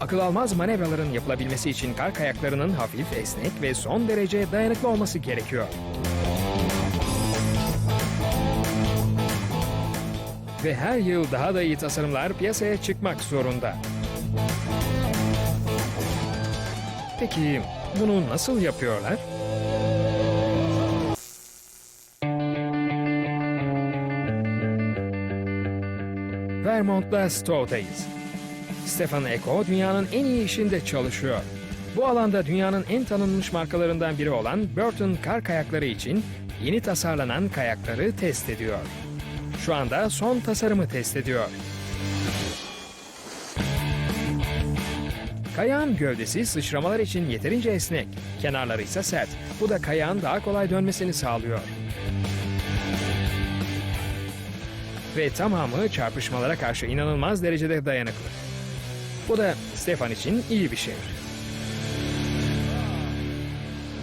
Akıl almaz manevraların yapılabilmesi için kar kayaklarının hafif, esnek ve son derece dayanıklı olması gerekiyor. Ve her yıl daha da iyi tasarımlar piyasaya çıkmak zorunda. Peki bunu nasıl yapıyorlar? Vermont'ta Stowe'dayız. Stefan Eko dünyanın en iyi işinde çalışıyor. Bu alanda dünyanın en tanınmış markalarından biri olan Burton kar kayakları için yeni tasarlanan kayakları test ediyor. Şu anda son tasarımı test ediyor. Kayağın gövdesi sıçramalar için yeterince esnek, kenarları ise sert. Bu da kayağın daha kolay dönmesini sağlıyor. Ve tamamı çarpışmalara karşı inanılmaz derecede dayanıklı. Bu da Stefan için iyi bir şey.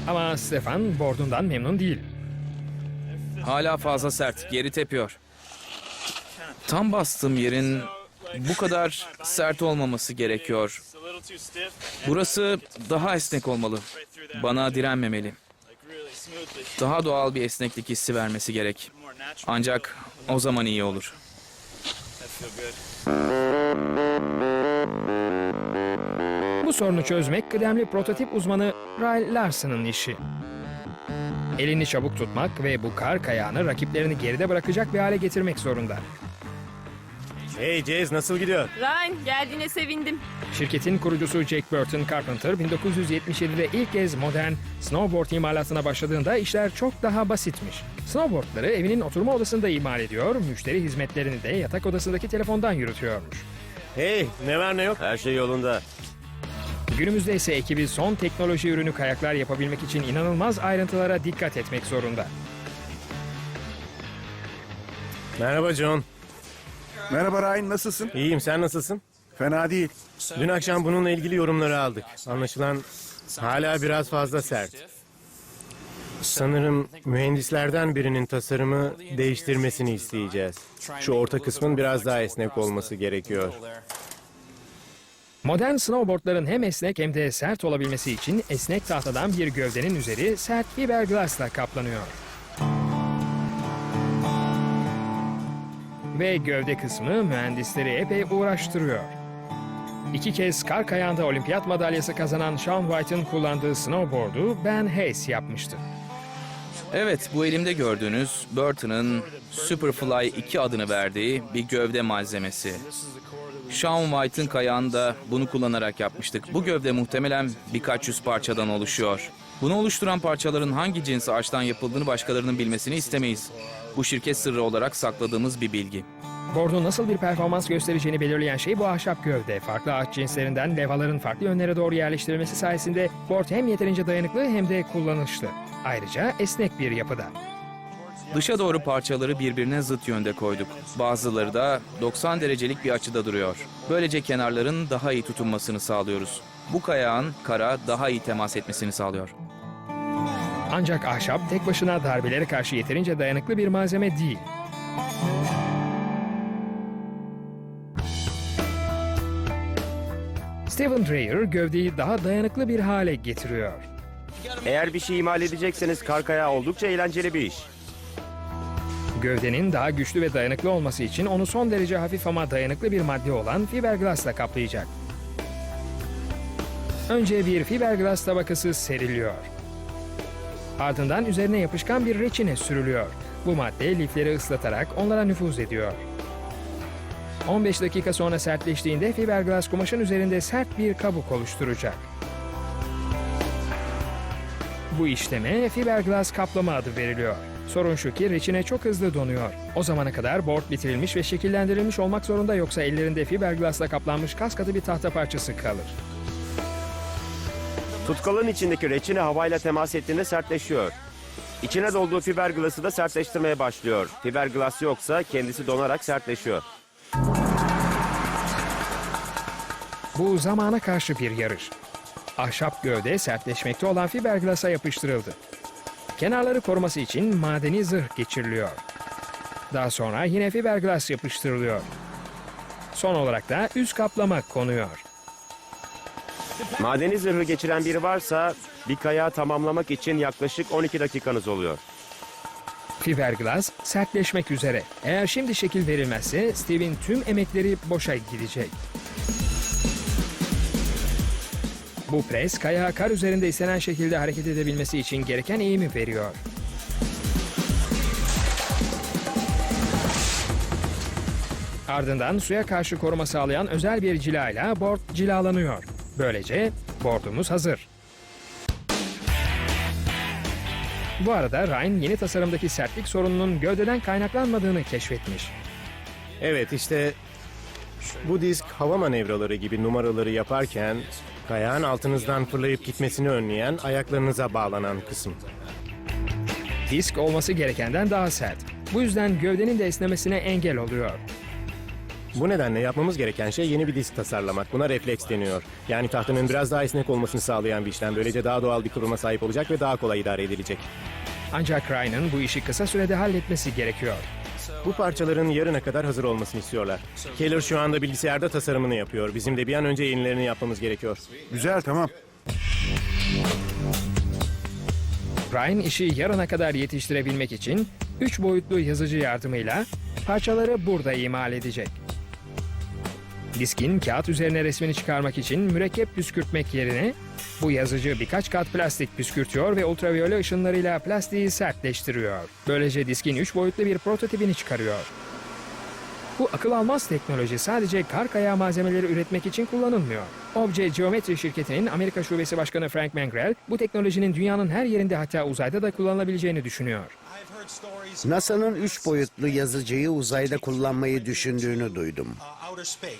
Ama Stefan bordundan memnun değil. Hala fazla sert, geri tepiyor. Tam bastığım yerin bu kadar sert olmaması gerekiyor. Burası daha esnek olmalı. Bana direnmemeli. Daha doğal bir esneklik hissi vermesi gerek. Ancak o zaman iyi olur. Bu sorunu çözmek kıdemli prototip uzmanı Ray Larson'ın işi. Elini çabuk tutmak ve bu kar kayağını rakiplerini geride bırakacak bir hale getirmek zorunda. Hey Jez nasıl gidiyor? Ryan geldiğine sevindim. Şirketin kurucusu Jake Burton Carpenter 1977'de ilk kez modern snowboard imalatına başladığında işler çok daha basitmiş. Snowboardları evinin oturma odasında imal ediyor, müşteri hizmetlerini de yatak odasındaki telefondan yürütüyormuş. Hey ne var ne yok? Her şey yolunda. Günümüzde ise ekibi son teknoloji ürünü kayaklar yapabilmek için inanılmaz ayrıntılara dikkat etmek zorunda. Merhaba John. Merhaba Ryan nasılsın? İyiyim sen nasılsın? Fena değil. Dün akşam bununla ilgili yorumları aldık. Anlaşılan hala biraz fazla sert. Sanırım mühendislerden birinin tasarımı değiştirmesini isteyeceğiz. Şu orta kısmın biraz daha esnek olması gerekiyor. Modern snowboardların hem esnek hem de sert olabilmesi için esnek tahtadan bir gövdenin üzeri sert fiberglassla kaplanıyor. Ve gövde kısmı mühendisleri epey uğraştırıyor. İki kez kar kayağında olimpiyat madalyası kazanan Shaun White'ın kullandığı snowboard'u Ben Hayes yapmıştı. Evet, bu elimde gördüğünüz Burton'ın Superfly 2 adını verdiği bir gövde malzemesi. Shaun White'ın kayağını da bunu kullanarak yapmıştık. Bu gövde muhtemelen birkaç yüz parçadan oluşuyor. Bunu oluşturan parçaların hangi cins ağaçtan yapıldığını başkalarının bilmesini istemeyiz. Bu şirket sırrı olarak sakladığımız bir bilgi. Board'un nasıl bir performans göstereceğini belirleyen şey bu ahşap gövde. Farklı ağaç cinslerinden levhaların farklı yönlere doğru yerleştirilmesi sayesinde board hem yeterince dayanıklı hem de kullanışlı. Ayrıca esnek bir yapıda. Dışa doğru parçaları birbirine zıt yönde koyduk. Bazıları da 90 derecelik bir açıda duruyor. Böylece kenarların daha iyi tutunmasını sağlıyoruz. Bu kayağın kara daha iyi temas etmesini sağlıyor. Ancak ahşap tek başına darbelere karşı yeterince dayanıklı bir malzeme değil. Steven Dreyer gövdeyi daha dayanıklı bir hale getiriyor. Eğer bir şey imal edecekseniz kar kayağı oldukça eğlenceli bir iş. Gövdenin daha güçlü ve dayanıklı olması için onu son derece hafif ama dayanıklı bir madde olan fiberglassla kaplayacak. Önce bir fiberglass tabakası seriliyor. Ardından üzerine yapışkan bir reçine sürülüyor. Bu madde lifleri ıslatarak onlara nüfuz ediyor. 15 dakika sonra sertleştiğinde fiberglass kumaşın üzerinde sert bir kabuk oluşturacak. Bu işleme fiberglass kaplama adı veriliyor. Sorun şu ki reçine çok hızlı donuyor. O zamana kadar board bitirilmiş ve şekillendirilmiş olmak zorunda yoksa ellerinde fiberglassla kaplanmış kas bir tahta parçası kalır. Tutkalın içindeki reçine havayla temas ettiğinde sertleşiyor. İçine dolduğu fiberglası da sertleştirmeye başlıyor. Fiberglas yoksa kendisi donarak sertleşiyor. Bu zamana karşı bir yarış. Ahşap gövde sertleşmekte olan fiberglasa yapıştırıldı. Kenarları koruması için madeni zırh geçiriliyor. Daha sonra yine fiberglass yapıştırılıyor. Son olarak da üst kaplama konuyor. Madeni zırhı geçiren biri varsa bir kayağı tamamlamak için yaklaşık 12 dakikanız oluyor. Fiberglass sertleşmek üzere. Eğer şimdi şekil verilmezse Steve'in tüm emekleri boşa gidecek. Bu pres kayağı kar üzerinde istenen şekilde hareket edebilmesi için gereken eğimi veriyor. Ardından suya karşı koruma sağlayan özel bir cilayla board cilalanıyor. Böylece boardumuz hazır. Bu arada Ryan yeni tasarımdaki sertlik sorununun gövdeden kaynaklanmadığını keşfetmiş. Evet işte bu disk hava manevraları gibi numaraları yaparken kayağın altınızdan fırlayıp gitmesini önleyen ayaklarınıza bağlanan kısım. Disk olması gerekenden daha sert. Bu yüzden gövdenin de esnemesine engel oluyor. Bu nedenle yapmamız gereken şey yeni bir disk tasarlamak. Buna refleks deniyor. Yani tahtının biraz daha esnek olmasını sağlayan bir işlem. Böylece daha doğal bir kıvrıma sahip olacak ve daha kolay idare edilecek. Ancak Ryan'ın bu işi kısa sürede halletmesi gerekiyor. Bu parçaların yarına kadar hazır olmasını istiyorlar. Keller şu anda bilgisayarda tasarımını yapıyor. Bizim de bir an önce yenilerini yapmamız gerekiyor. Güzel tamam. Ryan işi yarına kadar yetiştirebilmek için 3 boyutlu yazıcı yardımıyla parçaları burada imal edecek. Diskin kağıt üzerine resmini çıkarmak için mürekkep püskürtmek yerine bu yazıcı birkaç kat plastik püskürtüyor ve ultraviyole ışınlarıyla plastiği sertleştiriyor. Böylece diskin 3 boyutlu bir prototipini çıkarıyor. Bu akıl almaz teknoloji sadece kar kayağı malzemeleri üretmek için kullanılmıyor. Obje Geometri şirketinin Amerika Şubesi Başkanı Frank Mangrel bu teknolojinin dünyanın her yerinde hatta uzayda da kullanılabileceğini düşünüyor. NASA'nın üç boyutlu yazıcıyı uzayda kullanmayı düşündüğünü duydum.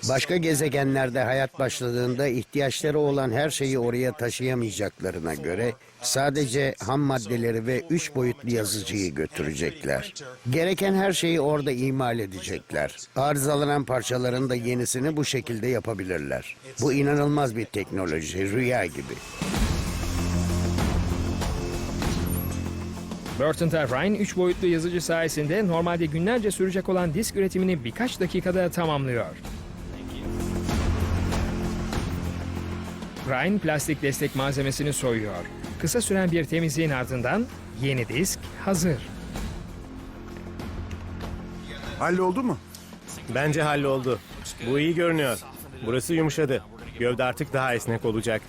Başka gezegenlerde hayat başladığında ihtiyaçları olan her şeyi oraya taşıyamayacaklarına göre sadece ham maddeleri ve üç boyutlu yazıcıyı götürecekler. Gereken her şeyi orada imal edecekler. Arızalanan parçaların da yenisini bu şekilde yapabilirler. Bu inanılmaz bir teknoloji, rüya gibi. Burton Ryan 3 boyutlu yazıcı sayesinde normalde günlerce sürecek olan disk üretimini birkaç dakikada tamamlıyor. Ryan plastik destek malzemesini soyuyor. Kısa süren bir temizliğin ardından yeni disk hazır. Halloldu mu? Bence halloldu. Bu iyi görünüyor. Burası yumuşadı. Gövde artık daha esnek olacak.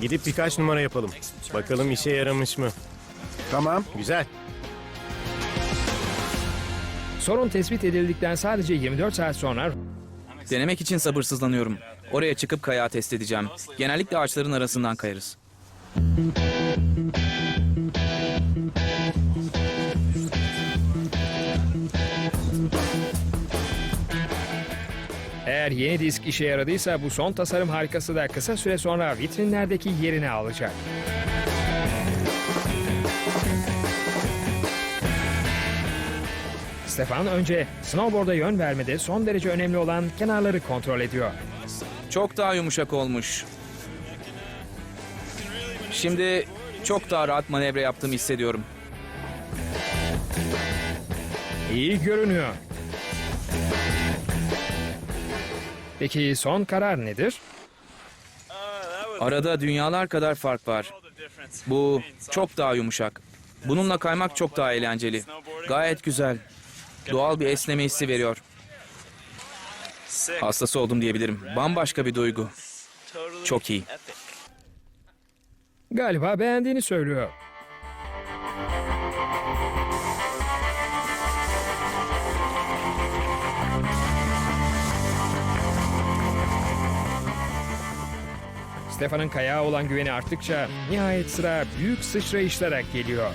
Gidip birkaç numara yapalım. Bakalım işe yaramış mı? Tamam. Güzel. Sorun tespit edildikten sadece 24 saat sonra Denemek için sabırsızlanıyorum. Oraya çıkıp kayağı test edeceğim. Genellikle ağaçların arasından kayarız. eğer yeni disk işe yaradıysa bu son tasarım harikası da kısa süre sonra vitrinlerdeki yerini alacak. Stefan önce snowboard'a yön vermede son derece önemli olan kenarları kontrol ediyor. Çok daha yumuşak olmuş. Şimdi çok daha rahat manevra yaptığımı hissediyorum. İyi görünüyor. Peki son karar nedir? Arada dünyalar kadar fark var. Bu çok daha yumuşak. Bununla kaymak çok daha eğlenceli. Gayet güzel. Doğal bir esneme hissi veriyor. Hastası oldum diyebilirim. Bambaşka bir duygu. Çok iyi. Galiba beğendiğini söylüyor. Stefan'ın kayağa olan güveni arttıkça nihayet sıra büyük sıçrayışlara geliyor.